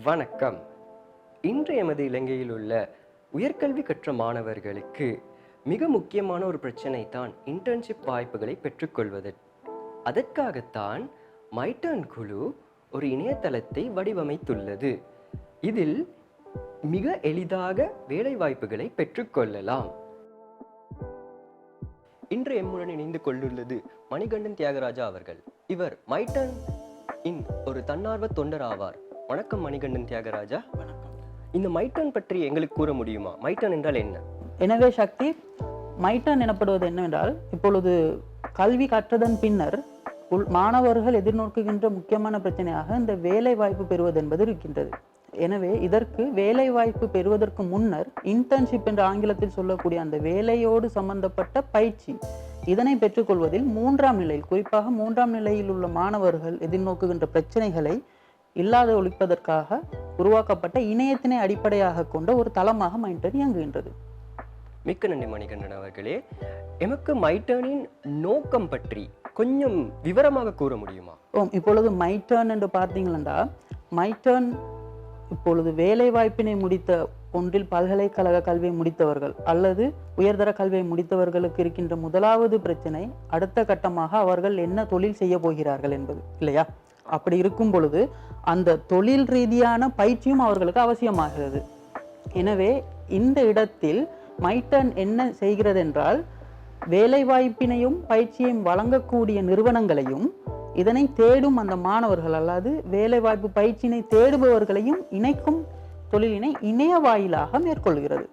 வணக்கம். இன்று எமது இலங்கையில் உள்ள உயர்கல்வி கற்ற மாணவர்களுக்கு மிக முக்கியமான ஒரு பிரச்சனை தான் இன்டர்ன்ஷிப் வாய்ப்புகளை பெற்றுக்கொள்வது. அதற்காகத்தான் மைட்டர்ன் குழு ஒரு இணையதளத்தை வடிவமைத்துள்ளது. இதில் மிக எளிதாக வேலை வாய்ப்புகளை பெற்றுக்கொள்ளலாம். இன்று எம்முடன் இணைந்து கொண்டுள்ளது மணிகண்டன் தியாகராஜா அவர்கள். இவர் மைட்டன் இன் ஒரு தன்னார்வ தொண்டர் ஆவார். வணக்கம் மணிகண்டன் தியாகராஜா. வணக்கம். இந்த மைட்டன் பற்றி எங்களுக்கு கூற முடியுமா? மைட்டன் என்றால் என்ன? எனவே சக்தி மைட்டன் எனப்படுவது என்னவென்றால் இப்பொழுது கல்வி கற்றதன் பின்னர் உள் மாணவர்கள் எதிர்நோக்குகின்ற முக்கியமான பிரச்சனையாக இந்த வேலை வாய்ப்பு பெறுவது என்பது இருக்கின்றது. எனவே இதற்கு வேலை வாய்ப்பு பெறுவதற்கு முன்னர் இன்டர்ன்ஷிப் என்ற ஆங்கிலத்தில் சொல்லக்கூடிய அந்த வேலையோடு சம்பந்தப்பட்ட பயிற்சி இதனை பெற்றுக்கொள்வதில் மூன்றாம் நிலையில் குறிப்பாக மூன்றாம் நிலையில் உள்ள மாணவர்கள் எதிர்நோக்குகின்ற பிரச்சனைகளை இல்லாத ஒழிப்பதற்காக உருவாக்கப்பட்ட இணையத்தினை அடிப்படையாக கொண்ட ஒரு தளமாக மைண்டர் இயங்குகின்றது. மிக்க நன்றி மணிகண்டன் அவர்களே. எமக்கு மைட்டனின் நோக்கம் பற்றி கொஞ்சம் விவரமாக கூற முடியுமா? ஓம் இப்பொழுது மைட்டர்ன் என்று பார்த்தீங்களா மைட்டர்ன் இப்பொழுது வேலை வாய்ப்பினை முடித்த ஒன்றில் பல்கலைக்கழக கல்வியை முடித்தவர்கள் அல்லது உயர்தர கல்வியை முடித்தவர்களுக்கு இருக்கின்ற முதலாவது பிரச்சனை அடுத்த கட்டமாக அவர்கள் என்ன தொழில் செய்ய போகிறார்கள் என்பது இல்லையா? அப்படி இருக்கும் பொழுது அந்த தொழில் ரீதியான பயிற்சியும் அவர்களுக்கு அவசியமாகிறது. எனவே இந்த இடத்தில் மைட்டன் என்ன செய்கிறது என்றால் வேலைவாய்ப்பினையும் பயிற்சியையும் வழங்கக்கூடிய நிறுவனங்களையும் இதனை தேடும் அந்த மாணவர்கள் அல்லாது வேலைவாய்ப்பு பயிற்சியினை தேடுபவர்களையும் இணைக்கும் தொழிலினை இணைய வாயிலாக மேற்கொள்கிறது.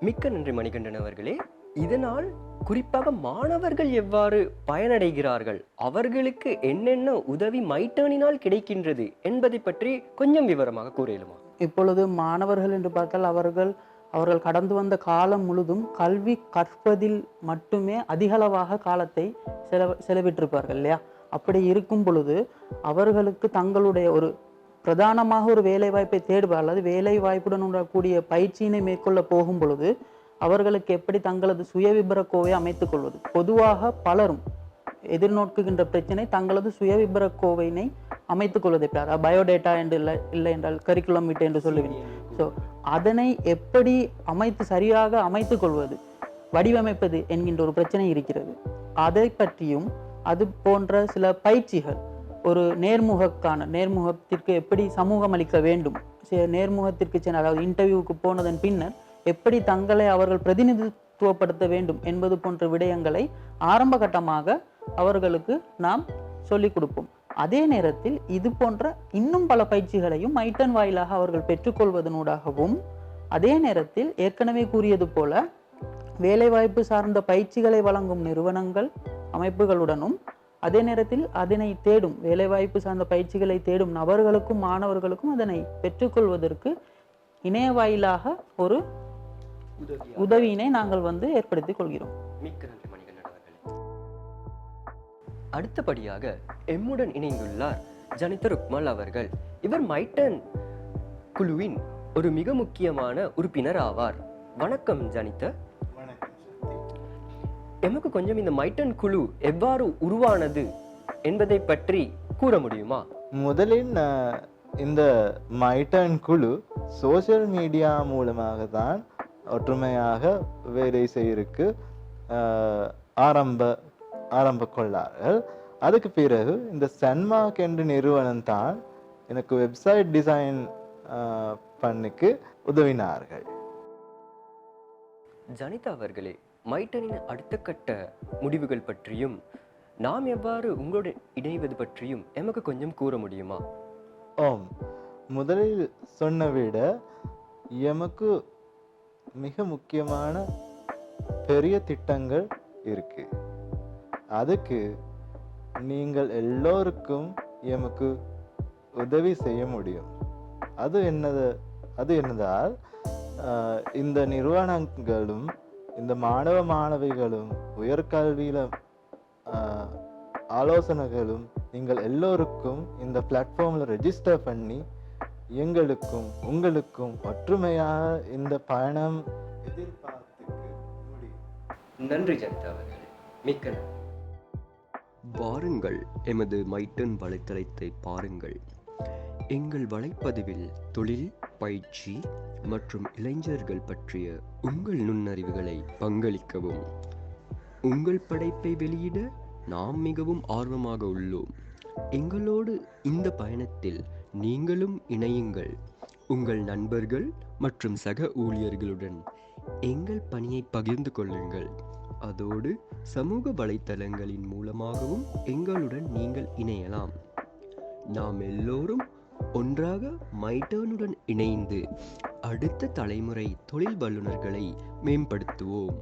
மிக்க நன்றி மணிகண்டன் அவர்களே. இதனால் குறிப்பாக மாணவர்கள் எவ்வாறு பயனடைகிறார்கள்? அவர்களுக்கு என்னென்ன உதவி மைட்டனினால் கிடைக்கின்றது என்பதை பற்றி கொஞ்சம் விவரமாக கூறியலுமா இப்பொழுது மாணவர்கள் என்று பார்த்தால் அவர்கள் அவர்கள் கடந்து வந்த காலம் முழுதும் கல்வி கற்பதில் மட்டுமே அதிகளவாக காலத்தை செலவு செலவிட்டிருப்பார்கள் இல்லையா? அப்படி இருக்கும் பொழுது அவர்களுக்கு தங்களுடைய ஒரு பிரதானமாக ஒரு வேலை வாய்ப்பை தேடுவார் அல்லது வேலை வாய்ப்புடன் கூடிய பயிற்சியினை மேற்கொள்ள போகும் பொழுது அவர்களுக்கு எப்படி தங்களது சுய விபரக்கோவை அமைத்துக் கொள்வது? பொதுவாக பலரும் எதிர்நோக்குகின்ற பிரச்சனை தங்களது சுய விபரக்கோவையினை அமைத்துக் கொள்வது எப்படி அதாவது பயோடேட்டா என்று இல்லை இல்லை என்றால் கரிக்குலம் விட்டு என்று சொல்லுவேன். ஸோ அதனை எப்படி அமைத்து சரியாக அமைத்துக் கொள்வது வடிவமைப்பது என்கின்ற ஒரு பிரச்சனை இருக்கிறது. அதை பற்றியும் அது போன்ற சில பயிற்சிகள் ஒரு நேர்முகக்கான நேர்முகத்திற்கு எப்படி சமூகம் அளிக்க வேண்டும் நேர்முகத்திற்கு சென்ற அதாவது இன்டர்வியூவுக்கு போனதன் பின்னர் எப்படி தங்களை அவர்கள் பிரதிநிதித்துவப்படுத்த வேண்டும் என்பது போன்ற விடயங்களை ஆரம்ப கட்டமாக அவர்களுக்கு நாம் சொல்லிக் கொடுப்போம். அதே நேரத்தில் இது போன்ற இன்னும் பல பயிற்சிகளையும் மைட்டன் வாயிலாக அவர்கள் பெற்றுக்கொள்வதனூடாகவும் அதே நேரத்தில் ஏற்கனவே கூறியது போல வேலைவாய்ப்பு சார்ந்த பயிற்சிகளை வழங்கும் நிறுவனங்கள் அமைப்புகளுடனும் அதே நேரத்தில் அதனை தேடும் வேலைவாய்ப்பு சார்ந்த பயிற்சிகளை தேடும் நபர்களுக்கும் மாணவர்களுக்கும் அதனை பெற்றுக்கொள்வதற்கு இணைய வாயிலாக ஒரு உதவியினை நாங்கள் வந்து ஏற்படுத்திக் கொள்கிறோம். மிக்க நன்றி மணிகண்டன் அவர்களே. அடுத்தபடியாக எம்முடன் இணைந்துள்ளார் ஜனித ருக்மல் அவர்கள். இவர் மைட்டன் குழுவின் ஒரு மிக முக்கியமான உறுப்பினர் ஆவார். வணக்கம் ஜனித. எமக்கு கொஞ்சம் இந்த மைட்டன் குழு எவ்வாறு உருவானது என்பதை பற்றி கூற முடியுமா? முதலில் இந்த மைட்டன் குழு சோஷியல் மீடியா மூலமாக தான் ஒற்றுமையாக வேலை செய்யறதுக்கு ஆரம்ப ஆரம்ப கொள்ளார்கள். அதுக்கு பிறகு இந்த சன்மார்க் என்ற நிறுவனம் தான் எனக்கு வெப்சைட் டிசைன் பண்ணிக்கு உதவினார்கள். ஜனிதா அவர்களே மைட்டனின் அடுத்த கட்ட முடிவுகள் பற்றியும் நாம் எவ்வாறு உங்களுடன் இணைவது பற்றியும் எமக்கு கொஞ்சம் கூற முடியுமா? ஓம் முதலில் சொன்ன விட எமக்கு மிக முக்கியமான பெரிய திட்டங்கள் இருக்கு. அதுக்கு நீங்கள் எல்லோருக்கும் எமக்கு உதவி செய்ய முடியும். அது என்னது அது என்னதால் இந்த நிறுவனங்களும் இந்த மாணவ மாணவிகளும் உயர்கல்வியில ஆலோசனைகளும் நீங்கள் எல்லோருக்கும் இந்த பிளாட்ஃபார்மில் ரெஜிஸ்டர் பண்ணி எங்களுக்கும் உங்களுக்கும் ஒற்றுமையாக இந்த பயணம் எதிர்பார்த்துக்கு முடியும் நன்றி ஜனிதா அவர்களே. மிக்க வாருங்கள் எமது மைட்டன் வலைத்தளத்தை பாருங்கள். எங்கள் வலைப்பதிவில் தொழில் பயிற்சி மற்றும் இளைஞர்கள் பற்றிய உங்கள் நுண்ணறிவுகளை பங்களிக்கவும். உங்கள் படைப்பை வெளியிட நாம் மிகவும் ஆர்வமாக உள்ளோம். எங்களோடு இந்த பயணத்தில் நீங்களும் இணையுங்கள். உங்கள் நண்பர்கள் மற்றும் சக ஊழியர்களுடன் எங்கள் பணியை பகிர்ந்து கொள்ளுங்கள். அதோடு சமூக வலைத்தளங்களின் மூலமாகவும் எங்களுடன் நீங்கள் இணையலாம். நாம் எல்லோரும் ஒன்றாக மைட்டர்னுடன் இணைந்து அடுத்த தலைமுறை தொழில் வல்லுநர்களை மேம்படுத்துவோம்.